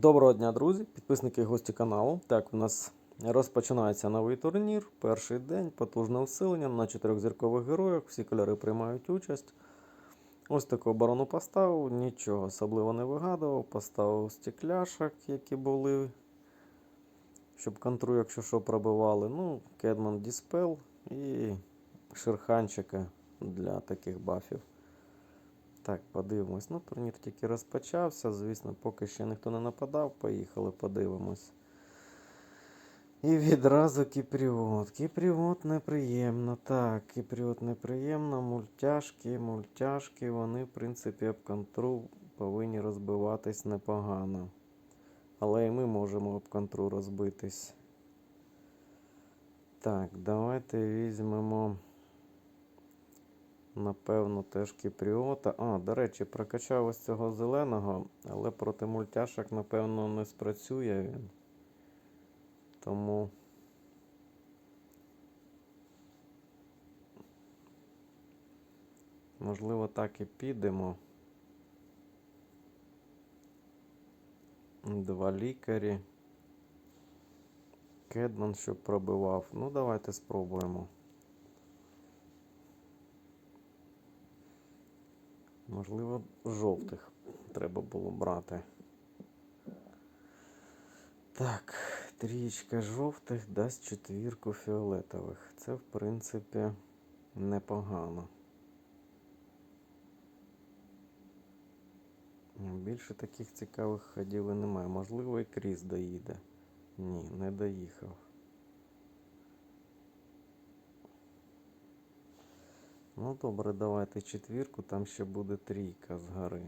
Доброго дня, друзі, підписники і гості каналу. Так, у нас розпочинається новий турнір. Перший день, потужне усилення на чотирьохзіркових героях. Всі кольори приймають участь. Ось таку оборону поставив, нічого особливо не вигадував. Поставив стекляшок, які були, щоб контру, якщо що, пробивали. Ну, Кедман Діспел і шерханчика для таких бафів. Так, подивимось. Ну, турнір тільки розпочався. Звісно, поки ще ніхто не нападав. Поїхали, подивимось. І відразу кіпріот. Кіпріот неприємно. Так, кіпріот неприємно. Мультяшки, мультяшки, вони, в принципі, об контру повинні розбиватись непогано. Але і ми можемо об контру розбитись. Так, давайте візьмемо. Напевно, теж кіпріота. А, до речі, прокачав ось цього зеленого, але проти мультяшок, напевно, не спрацює він. Тому. Можливо, так і підемо. Два лікарі. Кедман, щоб пробивав. Ну, давайте спробуємо. Можливо, жовтих треба було брати. Так, трієчка жовтих дасть четвірку фіолетових. Це, в принципі, непогано. Більше таких цікавих ходів і немає. Можливо, і Кріс доїде. Ні, не доїхав. Ну добре, давайте четвірку, там ще буде трійка згори.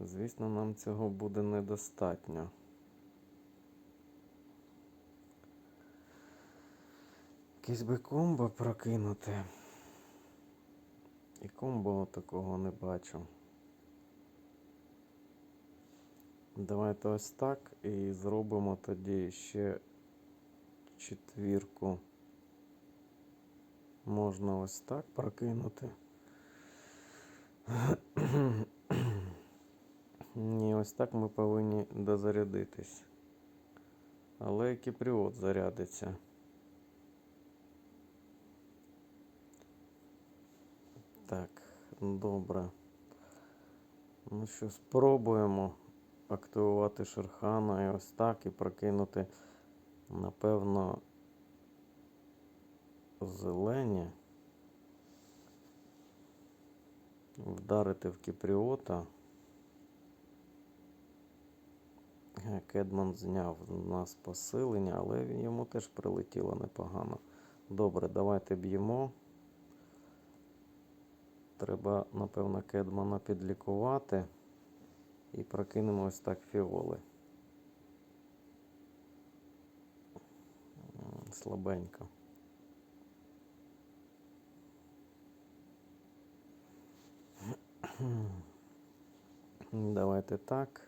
Звісно, нам цього буде недостатньо. Якийсь би комбо прокинути. І комбо такого не бачу. Давайте ось так і зробимо тоді ще четвірку. Можна ось так прокинути. Ні, ось так ми повинні дозарядитись. Але кіпріот зарядиться. Так, добре. Ну що, спробуємо активувати Шерхана і ось так і прокинути, напевно, зелені. Вдарити в Кіпріота. Кедман зняв з нас посилення, але йому теж прилетіло непогано. Добре, давайте б'ємо. Треба, напевно, Кедмана підлікувати. І прокинемо ось так фіоли. Слабенько. Давайте так.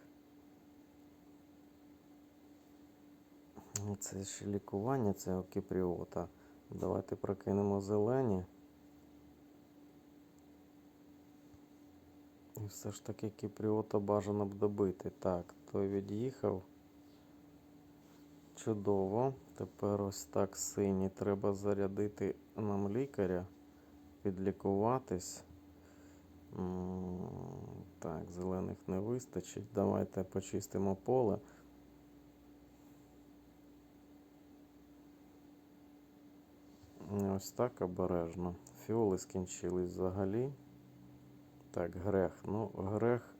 Це ще лікування цього кіпріота. Давайте прокинемо зелені. І все ж таки кіпріота бажано б добити. Так, той від'їхав. Чудово. Тепер ось так синій. Треба зарядити нам лікаря, підлікуватись. Так, зелених не вистачить. Давайте почистимо поле. Ось так обережно. Фіоли скінчились взагалі. Так, грех. Ну, грех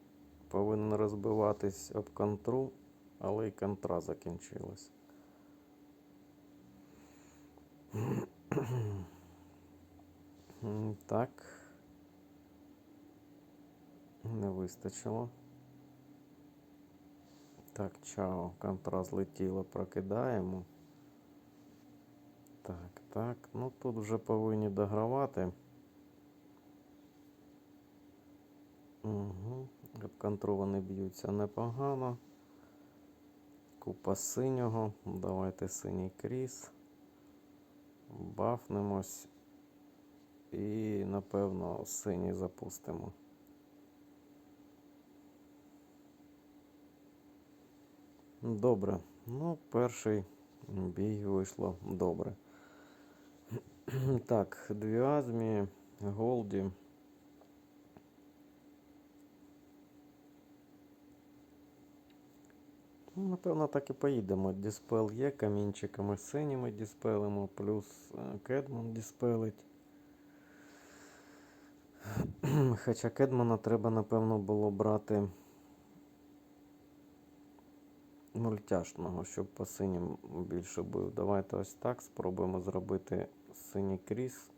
повинен розбиватись об контру, але і контра закінчилась. Так. Не вистачило. Так, чао, контра злетіла, прокидаємо. Так, так. Ну тут вже повинні догравати. Угу. Вони б'ються непогано. Купа синього. Давайте синій кріс. Бафнемось. І, напевно, синій запустимо. Добре. Ну, перший бій вийшло добре. Так, дві азмії, Голді. Напевно, так і поїдемо. Діспел є, камінчиками синіми діспелимо, плюс е, Кедман діспелить. Хоча Кедмана треба, напевно, було брати мультяшного, щоб по синім більше бив. Давайте ось так спробуємо зробити синій кріс.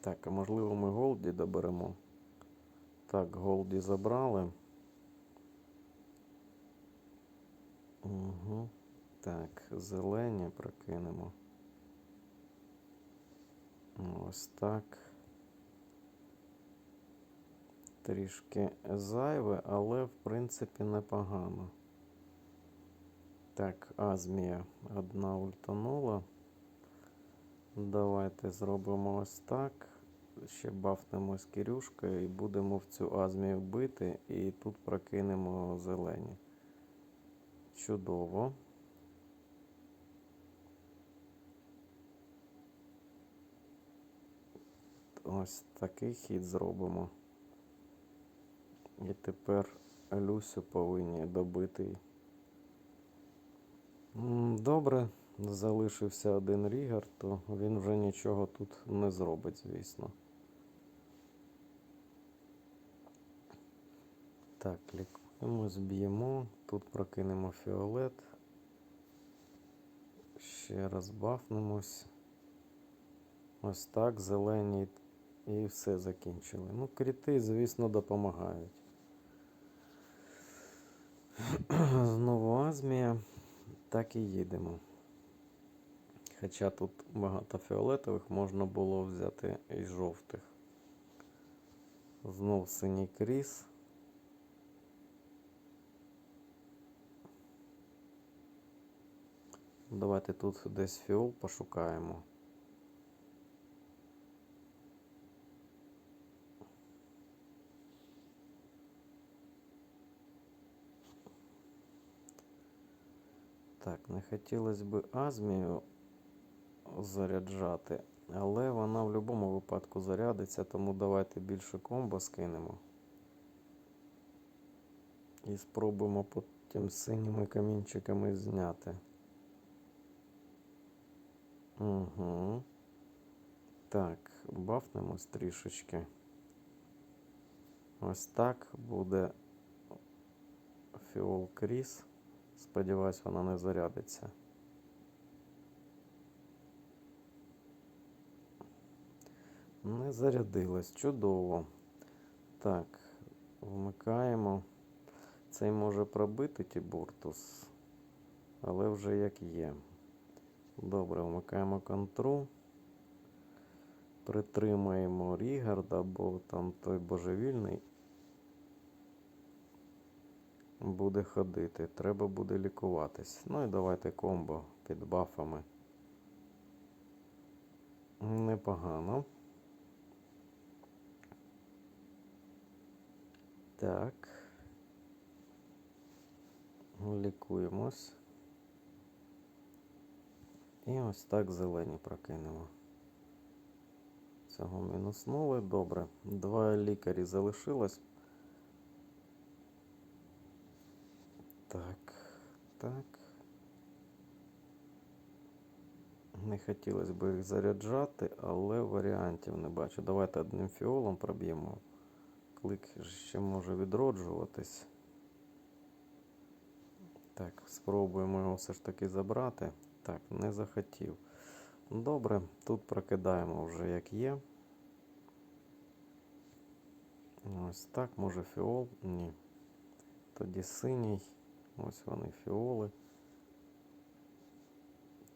Так, а можливо ми Голді доберемо. Так, Голді забрали. Угу. Так, зелені прокинемо. Ось так. Трішки зайве, але в принципі непогано. Так, Азмія одна ультанула. Давайте зробимо ось так. Ще бафнемо з Кирюшкою і будемо в цю Азмію бити, і тут прокинемо зелені. Чудово. Ось такий хід зробимо. І тепер Люсю повинні добити. Добре, залишився один Рігар, то він вже нічого тут не зробить, звісно. Так, лікуємо, зб'ємо. Тут прокинемо фіолет. Ще раз бафнемось. Ось так, зелені. І все закінчили. Ну, кріти, звісно, допомагають. Знову Так і їдемо. Хоча тут багато фіолетових, можна було взяти і жовтих. Знов синій кріс. Давайте тут десь фіол пошукаємо. Так, не хотілося б Азмію заряджати, але вона в будь-якому випадку зарядиться, тому давайте більше комбо скинемо. І спробуємо потім синіми камінчиками зняти. Угу. Так, бафнемось трішечки. Ось так буде фіол кріс. Сподіваюсь, вона не зарядиться. Не зарядилась. Чудово. Так, вмикаємо. Цей може пробити Тібуртус, але вже як є. Добре, вмикаємо контру. Притримаємо Рігарда, бо там той божевільний буде ходити. Треба буде лікуватись. Ну і давайте комбо під бафами. Непогано. Так. Лікуємось. І ось так зелені прокинемо. Цього мінуснули. Добре. Два лікарі залишилось. Так, так. Не хотілося б їх заряджати, але варіантів не бачу. Давайте одним фіолом проб'ємо. Клик ще може відроджуватись. Так, спробуємо його все ж таки забрати. Так, не захотів. Добре, тут прокидаємо вже як є. Ось так, може фіол? Ні. Тоді синій. Ось вони фіоли.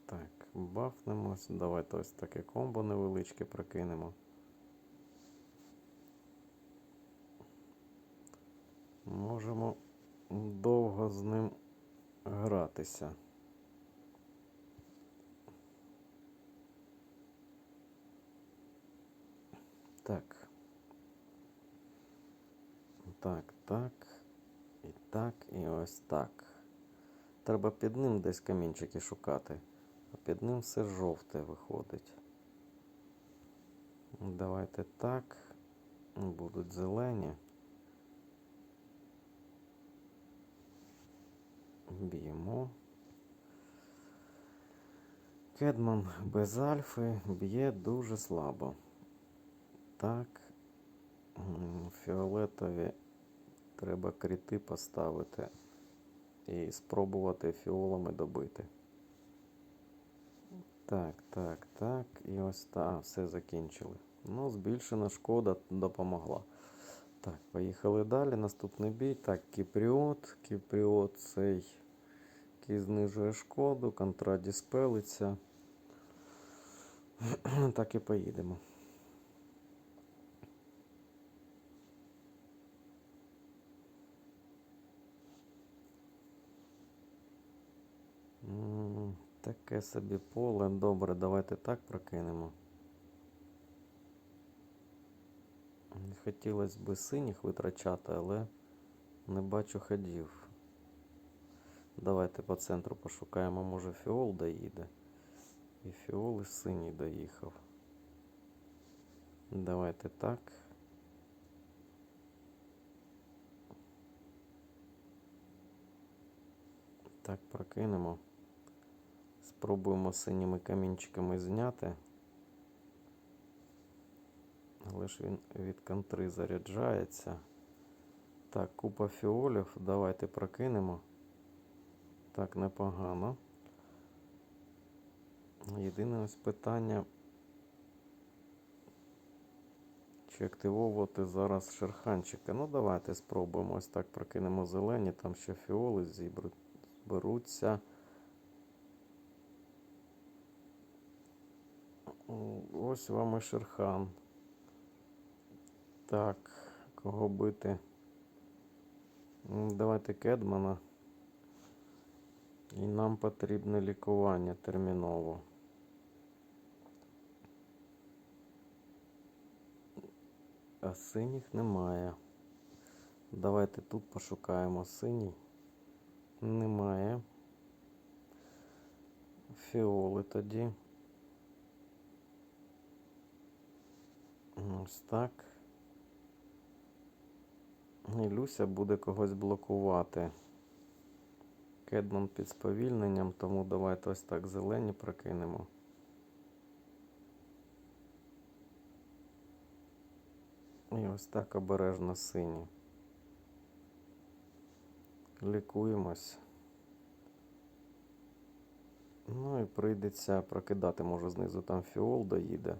Так, бафнемось. Давайте ось таке комбо невеличке прокинемо. Можемо довго з ним гратися. Так. Так, так. Так і ось так. Треба під ним десь камінчики шукати. А під ним все жовте виходить. Давайте так. Будуть зелені. Б'ємо. Кедман без альфи б'є дуже слабо. Так. Фіолетові треба кріти поставити і спробувати фіолами добити. Так, так, так. І ось так, все закінчили. Ну, збільшена шкода допомогла. Так, поїхали далі. Наступний бій. Так, Кіпріот. Кіпріот цей, який знижує шкоду, контра диспелиться. Так і поїдемо. Таке собі поле. Добре, давайте так прокинемо. Не хотілося б синіх витрачати, але не бачу ходів. Давайте по центру пошукаємо, може фіол доїде. І фіол і синій доїхав. Давайте так. Так, прокинемо. Спробуємо синіми камінчиками зняти. Але ж він від контри заряджається. Так, купа фіолів. Давайте прокинемо. Так, непогано. Єдине ось питання. Чи активовувати зараз шерханчика? Ну, давайте спробуємо. Ось так прокинемо зелені, там ще фіоли зібруть, Ось вам і шерхан. Так, кого бити? Давайте Кедмана. І нам потрібне лікування терміново. А синіх немає. Давайте тут пошукаємо синій. Немає. Фіоли тоді. Ось так. І Люся буде когось блокувати. Кедман під сповільненням, тому давайте ось так зелені прокинемо. І ось так обережно сині. Лікуємось. Ну і прийдеться прокидати, може знизу там фіол доїде.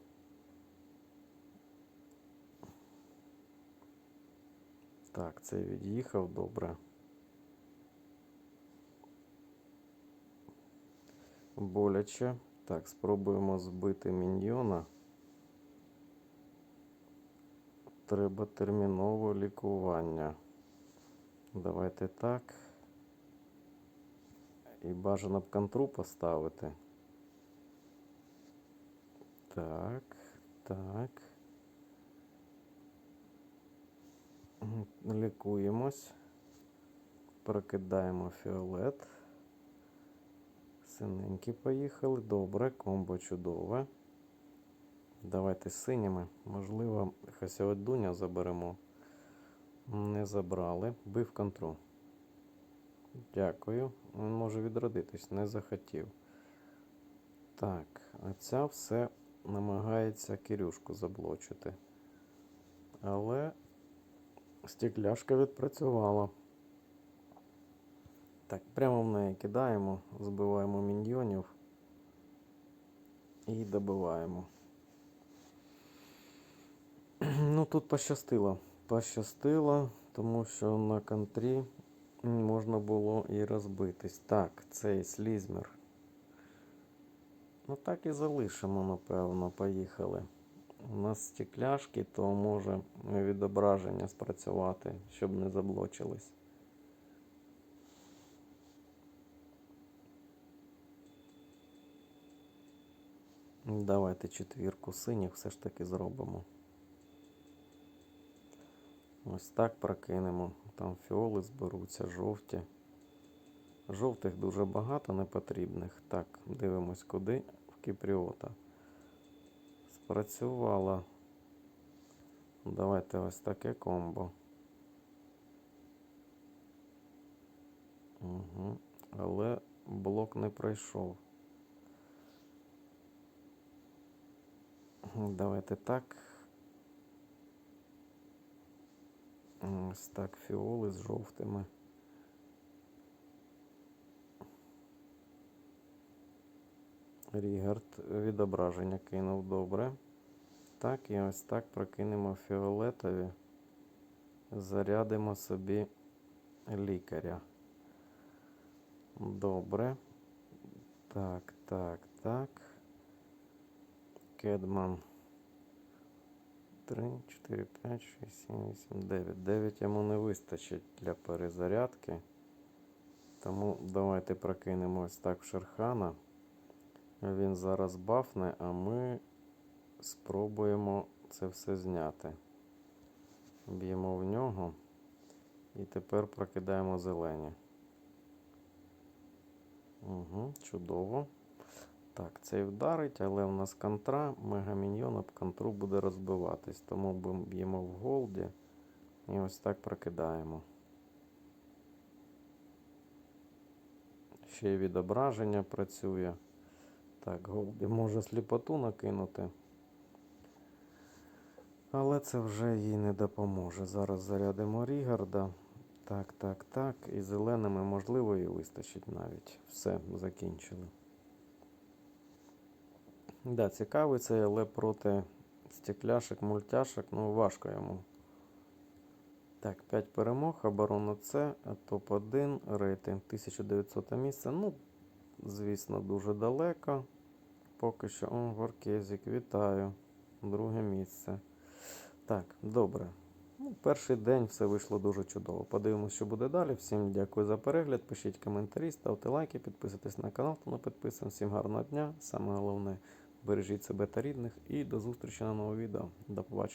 Так, цей від'їхав добре. Боляче. Так, спробуємо збити міньйона. Треба терміново лікування. Давайте так. І бажано б контру поставити. Так, так. Лікуємось. Прокидаємо фіолет. Синенькі поїхали. Добре, комбо чудове. Давайте синіми. Можливо, Хасіодуня заберемо. Не забрали. Бив контру. Дякую. Він може відродитись, не захотів. Так, а ця все намагається Кирюшку заблочити. Але стекляшка відпрацювала. Так, прямо в неї кидаємо, збиваємо міньйонів і добиваємо. Ну, тут пощастило. Пощастило, тому що на контрі можна було і розбитись. Так, цей слізмер. Ну так і залишимо, напевно, поїхали. У нас стекляшки, то може відображення спрацювати, щоб не заблочились. Давайте четвірку синіх все ж таки зробимо. Ось так прокинемо. Там фіоли зберуться, жовті. Жовтих дуже багато непотрібних. Так, дивимось куди. В Кіпріота. Спрацювала. Давайте ось таке комбо. Угу. Але блок не пройшов. Давайте так. Ось так, фіоли з жовтими. Рігард відображення кинув добре. Так, і ось так прокинемо фіолетові. Зарядимо собі лікаря. Добре. Так, так, так. Кедман. 3, 4, 5, 6, 7, 8, 9. 9 йому не вистачить для перезарядки. Тому давайте прокинемо ось так в Шерхана. Він зараз бафне, а ми спробуємо це все зняти. Б'ємо в нього. І тепер прокидаємо зелені. Угу, чудово. Так, цей вдарить, але в нас контра, мегаміньйон об контру буде розбиватись. Тому б'ємо в голді і ось так прокидаємо. Ще й відображення працює. Так, може сліпоту накинути. Але це вже їй не допоможе. Зараз зарядимо Рігарда. Так, так, так. І зеленими, можливо, і вистачить навіть. Все, закінчили. Да, цікавий цей, але проти стекляшек, мультяшек, ну важко йому. Так, 5 перемог, оборона С, топ-1, рейтинг 1900 місце. Ну, звісно, дуже далеко. Поки що. О, Горкезик, вітаю. Друге місце. Так, добре. Ну, перший день все вийшло дуже чудово. Подивимося, що буде далі. Всім дякую за перегляд. Пишіть коментарі, ставте лайки, підписуйтесь на канал, хто не підписаний. Всім гарного дня. Саме головне, бережіть себе та рідних. І до зустрічі на новому відео. До побачення.